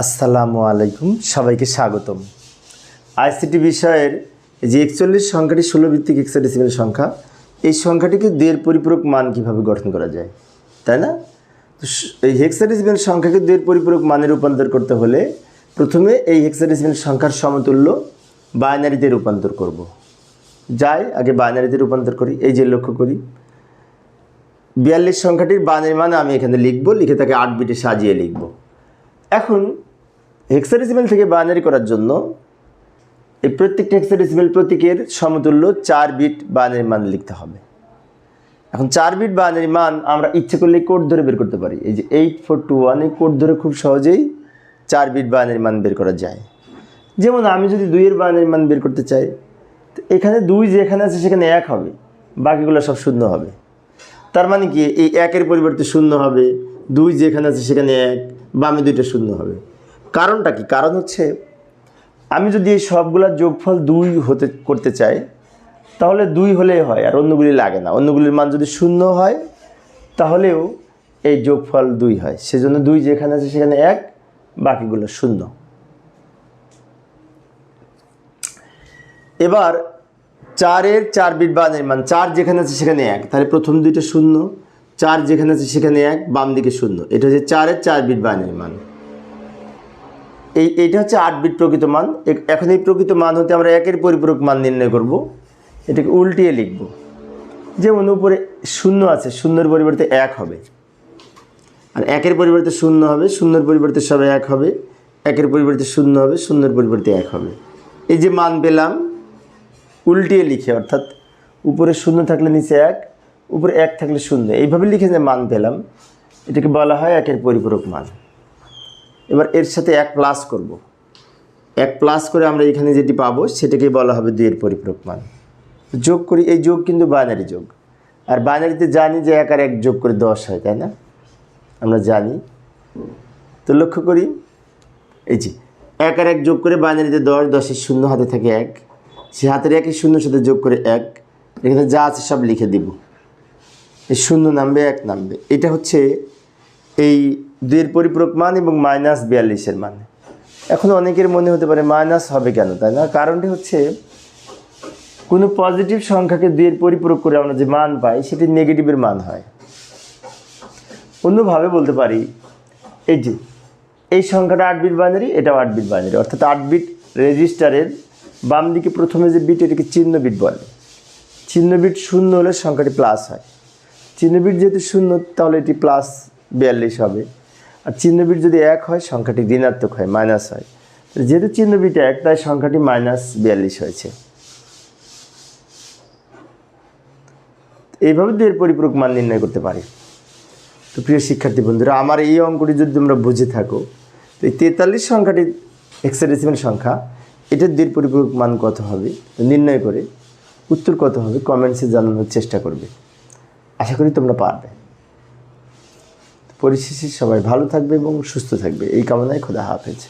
আসসালামু আলাইকুম, সবাইকে স্বাগতম। আইসিটি বিষয়ের যে একচল্লিশ সংখ্যাটি ষোলো ভিত্তিক এক্সাডেসিমেল সংখ্যা, এই সংখ্যাটিকে দুয়ের পরিপূরক মান কীভাবে গঠন করা যায়, তাই না? তো এই হেক্সাডেসিমেল সংখ্যাকে দুয়ের পরিপূরক মানে রূপান্তর করতে হলে প্রথমে এই হেক্সাডেসিমেল সংখ্যার সমতুল্য বাইনারিতে রূপান্তর করব। যাই, আগে বাইনারিতে রূপান্তর করি, এই যে লক্ষ্য করি। বিয়াল্লিশ সংখ্যাটির বানের মানে আমি এখানে লিখব, লিখে তাকে আট বিটে সাজিয়ে লিখব। এখন হেক্সাডেসিমেল থেকে বাইনারি করার জন্য এই প্রত্যেকটা হেক্সাডেসিমেল প্রতীকের সমতুল্য চার বিট বাইনারি মান লিখতে হবে। এখন চার বিট বাইনারি মান আমরা ইচ্ছে করলে কোড ধরে বের করতে পারি। এই যে eight four two one code ধরে খুব সহজেই চার বিট বাইনারি মান বের করা যায়। যেমন আমি যদি দুইয়ের বাইনারি মান বের করতে চাই, তো এখানে দুই যেখানে আছে সেখানে এক হবে, বাকিগুলো সব শূন্য হবে। তার মানে কি? এই একের পরিবর্তে শূন্য হবে দুই যেখানে আছে সেখানে এক, বামে দুইটা শূন্য হবে। কারণটা কি? কারণ হচ্ছে, আমি যদি এই সবগুলোর যোগফল দুই হতে, করতে চাই, তাহলে দুই হলেই হয়, আর অন্যগুলি লাগে না। অন্যগুলির মান যদি শূন্য হয়, তাহলেও এই যোগফল দুই হয়। সেজন্য দুই যেখানে আছে সেখানে এক, বাকিগুলো শূন্য। এবার, চারের চার বিট বানের মান চার যেখানে আছে সেখানে এক, তাহলে প্রথম দুইটা শূন্য চার যেখানে আছে সেখানে এক, বাম দিকে শূন্য। এটা হচ্ছে চারের চার বিট বানের মান। এই এটা হচ্ছে আট বিট প্রকৃত মান। এখন এই প্রকৃত মান হতে আমরা একের পরিপূরক মান নির্ণয় করব। এটাকে উল্টিয়ে লিখব। যেমন উপরে শূন্য আছে, শূন্যর পরিবর্তে এক হবে। আর একের পরিবর্তে শূন্য হবে, শূন্যর পরিবর্তে সব এক হবে। একের পরিবর্তে শূন্য হবে, শূন্যর পরিবর্তে এক হবে। এই যে মান পেলাম, উল্টিয়ে লিখে, অর্থাৎ উপরে শূন্য থাকলে নিচে এক উপরে এক থাকলে শূন্য। এইভাবে লিখে যে মান পেলাম, এটাকে বলা হয় একের পরিপূরক মান। এবার এর সাথে এক প্লাস করব। এক প্লাস করে আমরা এখানে যেটি পাবো, সেটাকে বলা হবে দুইয়ের পরিপূরক মান। যোগ করি, এই যোগ কিন্তু বাইনারি যোগ। আর বাইনারিতে জানি যে এক আর এক যোগ করে দশ হয়, তাই না? আমরা জানি। তো লক্ষ্য করি, এই যে এক আর এক যোগ করে বাইনারিতে দশ, দশের শূন্য হাতে থাকে এক। সে হাতের একই শূন্যর সাথে যোগ করে এক। এখানে যা আছে সব লিখে দিব। শূন্য নামবে, এক নামবে। এটা হচ্ছে এই দুইয়ের পরিপূরক মান এবং মাইনাস বিয়াল্লিশের মান। এখন অনেকের মনে হতে পারে মাইনাস হবে কেন, তাই না? কারণটি হচ্ছে কোনো পজিটিভ সংখ্যাকে দুইয়ের পরিপূরক করে আমরা যে মান পাই, সেটি নেগেটিভের মান হয়। অন্যভাবে বলতে পারি, এই যে, এই সংখ্যাটা আট বিট বাইনারি, এটাও আট বিট বাইনারি। অর্থাৎ আট বিট রেজিস্টারের বাম দিকে প্রথমে যে বিট, এটাকে চিহ্ন বিট বলে। চিহ্ন বিট শূন্য হলে সংখ্যাটি প্লাস হয়। চিহ্ন বিট যেহেতু শূন্য, তাহলে এটি প্লাস বিয়াল্লিশ হবে। আর চিহ্ন বিট যদি এক হয়, সংখ্যাটি ঋণাত্মক হয় মাইনাস হয়। যেহেতু চিহ্ন বিট এক, তাই সংখ্যাটি মাইনাস বিয়াল্লিশ হয়েছে। এইভাবে দুয়ের পরিপূরক মান নির্ণয় করতে পারি। তো প্রিয় শিক্ষার্থী বন্ধুরা, আমার এই অঙ্কটি যদি তোমরা বুঝে থাকো, তো এই তেতাল্লিশ সংখ্যাটি হেক্সাডেসিমাল সংখ্যা এটার দুয়ের পরিপূরক মান কত হবে? নির্ণয় করে উত্তর কত হবে? কমেন্টসে জানানোর চেষ্টা করবে। আশা করি তোমরা পারবে। পরিশেষে সবাই ভালো থাকবে এবং সুস্থ থাকবে। এই কামনায় খোদা হাফেজ।